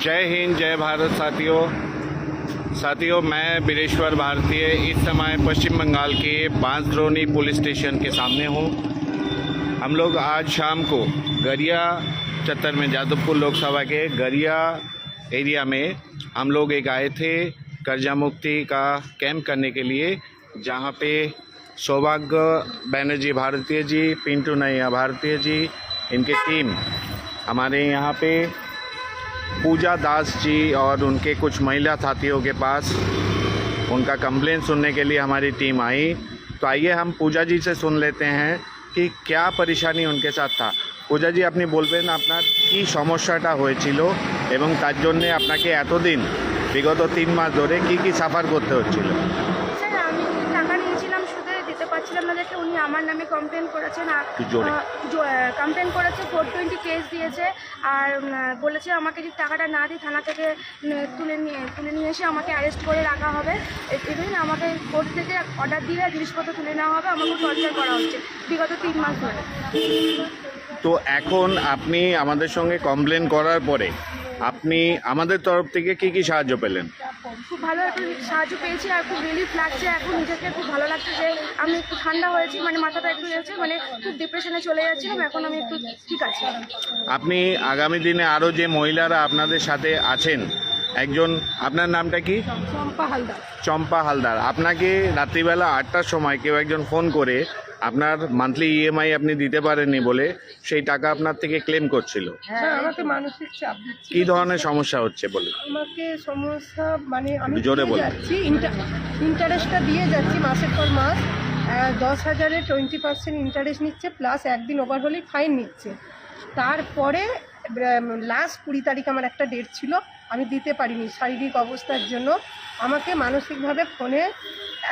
जय हिंद, जय भारत साथियों। साथियों, मैं बीरेश्वर भारतीय इस समय पश्चिम बंगाल के बांसद्रोनी पुलिस स्टेशन के सामने हूँ। हम लोग आज शाम को गरिया चत्तर में, जादवपुर लोकसभा के गरिया एरिया में हम लोग एक आए थे कर्जा मुक्ति का कैंप करने के लिए, जहाँ पे सौभाग्य बैनर्जी भारतीय जी, पिंटू नैया भारतीय जी, इनके टीम हमारे यहाँ पे पूजा दास जी और उनके कुछ महिला साथियों के पास उनका कंप्लेन सुनने के लिए हमारी टीम आई तो आइए हम पूजा जी से सुन लेते हैं কি क्या পরেশানি উনকে সাথ থা পূজা জি আপনি বলবেন আপনার কি সমস্যাটা হয়েছিল এবং তার জন্য আপনাকে এতদিন বিগত তিন মাস ধরে কি কি সাফার করতে হচ্ছিল আমার নামে কমপ্লেন একটু জোরে। কমপ্লেন করেছে ফোর টোয়েন্টি কেস দিয়েছে আর বলেছে আমাকে যদি টাকাটা না দিই থানা থেকে তুলে নিয়ে তুলে নিয়ে এসে আমাকে অ্যারেস্ট করে রাখা হবে। ইভেন আমাকে কোর্ট থেকে অর্ডার দিয়ে জিনিসপত্র তুলে নেওয়া হবে আমাকে টর্চার করা হচ্ছে বিগত তিন মাস ধরে। তো এখন আপনি আমাদের সঙ্গে কমপ্লেন করার পরে আপনি আমাদের তরফ থেকে কি কি সাহায্য পেলেন? খুব ভালো একটু সাহায্য পেয়েছি আর খুব রিলিফ লাগছে। এখন নিজেকে খুব ভালো লাগছে যে আমি একটু ঠান্ডা হয়েছি মানে মাথাটা একটু হয়েছে মানে খুব ডিপ্রেশনে চলে যাচ্ছিলাম, এখন আমি একটু ঠিক আছি। আপনি আগামী দিনে আরও যে মহিলারা আপনাদের সাথে আছেন একজন আপনার নামটা কি? চম্পা হালদার। চম্পা হালদার। আপনাকে রাত্রিবেলা আটটার সময় কেউ একজন ফোন করে আপনার মান্থলি ইএমআই আপনি দিতে পারেননি বলে সেই টাকা আপনার থেকে ক্লেম করছিল। হ্যাঁ আমাকে মানসিক চাপ দিচ্ছে কি ধরনের সমস্যা হচ্ছে বলে আমাকে সমস্যা মানে আমি জোরে। যাচ্ছি ইন্টারেস্টটা দিয়ে যাচ্ছি মাসের পর মাস। দশ হাজারে টোয়েন্টি পার্সেন্ট ইন্টারেস্ট নিচ্ছে প্লাস একদিন ওভার হলেই ফাইন নিচ্ছে। তারপরে লাস্ট কুড়ি তারিখ আমার একটা ডেট ছিল। আমি দিতে পারিনি শারীরিক অবস্থার জন্য। আমাকে মানসিকভাবে ফোনে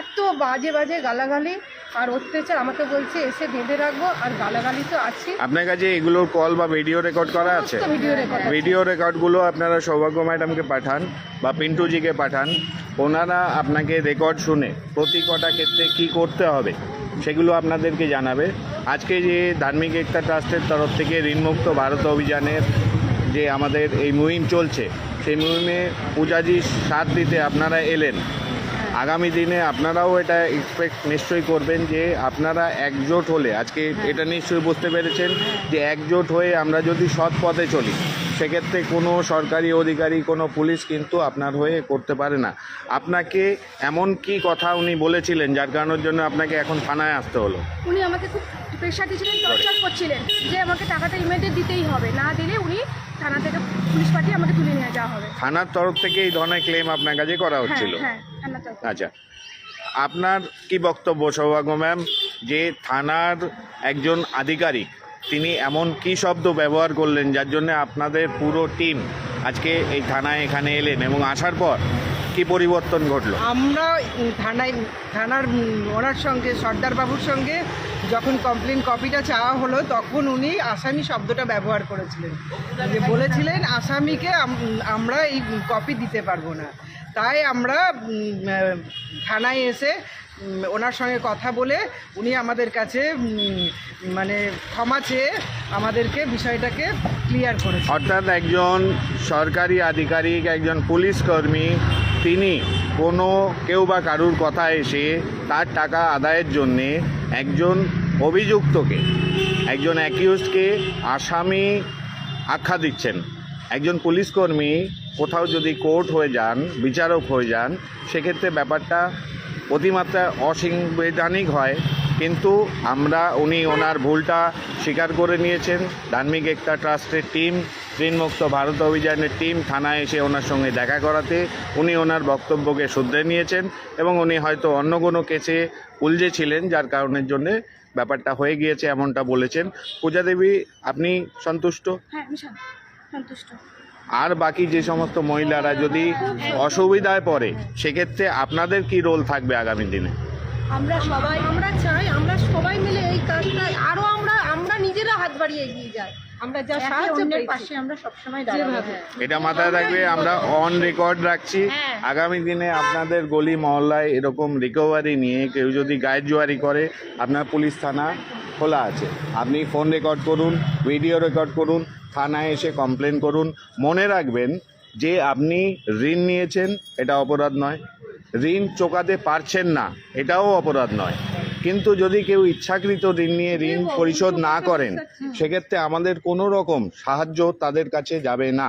এত বাজে বাজে গালাগালি আর অত্যাচার আমাকে বলছে এসে বেঁধে রাখব আর গালাগালি তো আছে আপনার কাছে এগুলোর কল বা ভিডিও রেকর্ড করা আছে? ভিডিও রেকর্ড ভিডিও রেকর্ডগুলো আপনারা সৌভাগ্য ম্যাডামকে পাঠান বা পিন্টুজিকে পাঠান। ওনারা আপনাকে রেকর্ড শুনে প্রতি কটা ক্ষেত্রে কি করতে হবে সেগুলো আপনাদেরকে জানাবে। আজকে যে ধার্মিক একতা ট্রাস্টের তরফ থেকে ঋণমুক্ত ভারত অভিযানের যে আমাদের এই মুহিম চলছে সেই মুহিমে পূজাজি সাথ দিতে আপনারা এলেন। আগামী দিনে আপনারাও এটা এক্সপেক্ট নিশ্চয়ই করবেন যে আপনারা একজোট হলে আজকে এটা নিশ্চয়ই বুঝতে পেরেছেন যে একজোট হয়ে আমরা যদি সৎ পথে চলি সেক্ষেত্রে কোনো সরকারি অধিকারী কোনো পুলিশ কিন্তু আপনার হয়ে করতে পারে না। আপনাকে এমন কি কথা উনি বলেছিলেন যার কারণের জন্য আপনাকে এখন থানায় আসতে হলো? উনি আমাকে খুব প্রেশার দিয়েছিলেন টর্চার করছিলেন যে আমাকে টাকাটা ইমিডিয়েট দিতেই হবে। না দিলে উনি থানা থেকে পুলিশ পাঠিয়ে আমাকে তুলে নিয়ে যাওয়া হবে। থানার তরফ থেকে এই ধরনের ক্লেম আপনার কাছে করা হ্যাঁ হচ্ছিল? হ্যাঁ। আচ্ছা। আপনার কি বক্তব্য সৌভাগ্য ম্যাম? যে থানার একজন আধিকারিক তিনি এমন কি শব্দ ব্যবহার করলেন যার জন্য আপনাদের পুরো টিম আজকে এই থানায় এখানে এলেন এবং আসার পর কি পরিবর্তন ঘটলো? আমরা থানায়, থানার ওনার সঙ্গে, সর্দার বাবুর সঙ্গে যখন কমপ্লেন কপিটা চাওয়া হলো, তখন উনি আসামি শব্দটা ব্যবহার করেছিলেন। যে বলেছিলেন, আসামিকে আমরা এই কপি দিতে পারব না। তাই আমরা থানায় এসে ওনার সঙ্গে কথা বলে উনি আমাদের কাছে মানে ক্ষমা চেয়ে আমাদেরকে বিষয়টাকে ক্লিয়ার করেছেন। অর্থাৎ একজন সরকারি আধিকারিক, একজন পুলিশ কর্মী, তিনি কোনো কেউ বা কারুর কথা এসে তার টাকা আদায়ের জন্যে একজন অভিযুক্তকে, একজন অ্যাকিউজকে আসামি আখ্যা দিচ্ছেন। একজন পুলিশ কর্মী কোথাও যদি কোর্ট হয়ে যান, বিচারক হয়ে যান, সেক্ষেত্রে ব্যাপারটা অতিমাত্রা অসাংবিধানিক হয়। কিন্তু আমরা, উনি ওনার ভুলটা স্বীকার করে নিয়েছেন। ধার্মিক একতা ট্রাস্টের টিম, ঋণমুক্ত ভারত অভিযানের টিম থানায় এসে ওনার সঙ্গে দেখা করাতে উনি ওনার বক্তব্যকে শুধরে নিয়েছেন এবং উনি হয়তো অন্য কোনো কেসে উলঝে ছিলেন, যার কারণের জন্যে ব্যাপারটা হয়ে গিয়েছে এমনটা বলেছেন। পূজা দেবী, আপনি সন্তুষ্ট? হ্যাঁ সন্তুষ্ট। আর বাকি যে সমস্ত মহিলারা যদি অসুবিধায় পড়ে সেক্ষেত্রে আপনাদের কি রোল থাকবে আগামী দিনে? আমরা সবাই আমরা চাই আমরা সবাই মিলে এই কাজটা আরও আমরা আমরা নিজেরা হাত বাড়িয়ে এগিয়ে যাই। আমরা যা সাহায্য পেয়েছি। আমরা সবসময় যেভাবে। এটা মাথায় রাখবে আমরা অন রেকর্ড রাখছি। হ্যাঁ। আগামী দিনে আপনাদের গলি মহল্লায় এরকম রিকভারি নিয়ে কেউ যদি গায়ের জোয়ারি করে আপনার পুলিশ থানা খোলা আছে। আপনি ফোন রেকর্ড করুন ভিডিও রেকর্ড করুন থানায় এসে কমপ্লেন করুন। মনে রাখবেন যে আপনি ঋণ নিয়েছেন এটা অপরাধ নয়। ঋণ চোকাতে পারছেন না এটাও অপরাধ নয়। কিন্তু যদি কেউ ইচ্ছাকৃত ঋণ নিয়ে ঋণ পরিশোধ না করেন সেক্ষেত্রে আমাদের কোনো রকম সাহায্য তাদের কাছে যাবে না।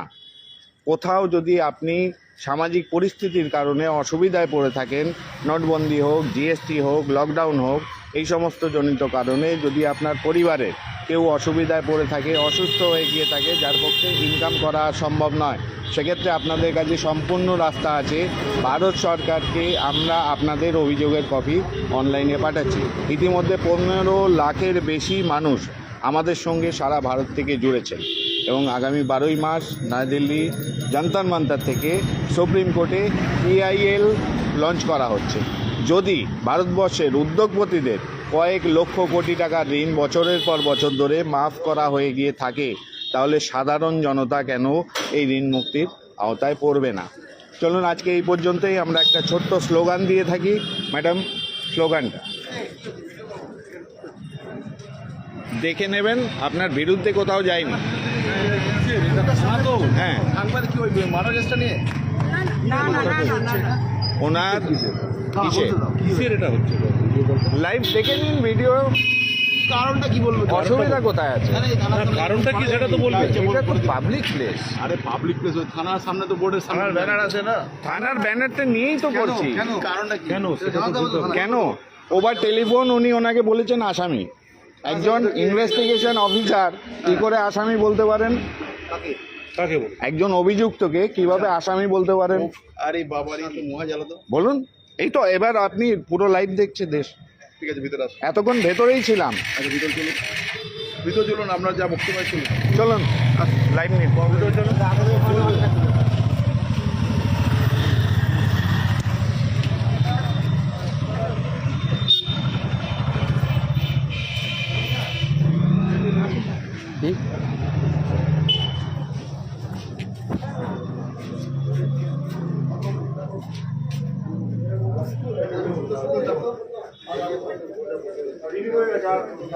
কোথাও যদি আপনি সামাজিক পরিস্থিতির কারণে অসুবিধায় পড়ে থাকেন নোটবন্দি হোক জিএসটি হোক লকডাউন হোক এই সমস্ত জনিত কারণে যদি আপনার পরিবারের কেউ অসুবিধায় পড়ে থাকে অসুস্থ হয়ে গিয়ে থাকে যার পক্ষে ইনকাম করা সম্ভব নয় সেক্ষেত্রে আপনাদের কাছে সম্পূর্ণ রাস্তা আছে। ভারত সরকারকে আমরা আপনাদের অভিযোগের কপি অনলাইনে পাঠাচ্ছি। ইতিমধ্যে পনেরো লাখের বেশি মানুষ আমাদের সঙ্গে সারা ভারত থেকে জুড়েছেন এবং আগামী বারোই মার্চ নয়াদিল্লি জান্তার মান্তার থেকে সুপ্রিম কোর্টে ইআইএল লঞ্চ করা হচ্ছে। যদি ভারতবর্ষের উদ্যোগপতিদের কয়েক লক্ষ কোটি টাকার ঋণ বছরের পর বছর ধরে মাফ করা হয়ে গিয়ে থাকে তাহলে সাধারণ জনতা কেন এই ঋণ মুক্তির আওতায় পড়বে না? চলুন আজকে এই পর্যন্তই আমরা একটা ছোট্ট স্লোগান দিয়ে থাকি। ম্যাডাম স্লোগানটা। দেখে নেবেন আপনার বিরুদ্ধে কোথাও যায়নি। হ্যাঁ। ওনার কিসে কিসের? এটা হচ্ছে? লাইভ দেখে নিন ভিডিও কারণটা কি বলব অসুবিধা কোথায় আছে? কারণটা কি? সেটা তো বলবে। এটা তো পাবলিক প্লেস আরে পাবলিক প্লেস ওই থানার সামনে তো বোর্ডের সামনে ব্যানার আছে না? থানার ব্যানারটা নিয়েই তো করছি। কেন? কারণটা কি? কেন? সেটা তো কেন? ওভার টেলিফোন উনি ওনাকে বলেছেন আসামি। একজন ইনভেস্টিগেশন অফিসার কি করে আসামি বলতে পারেন? একজন অভিযুক্তকে কীভাবে আসামি বলতে পারেন? আরে বলুন। এই তো এবার আপনি পুরো লাইভ দেখছে দেশ। ঠিক আছে ভিতরে আসুন। এতক্ষণ ভেতরেই ছিলাম। আচ্ছা ভিতরে চলুন। ভিতরে চলুন আপনার যা বক্তব্য শুনুন চলুন। লাইভ নিন। ভিতরে চলুন।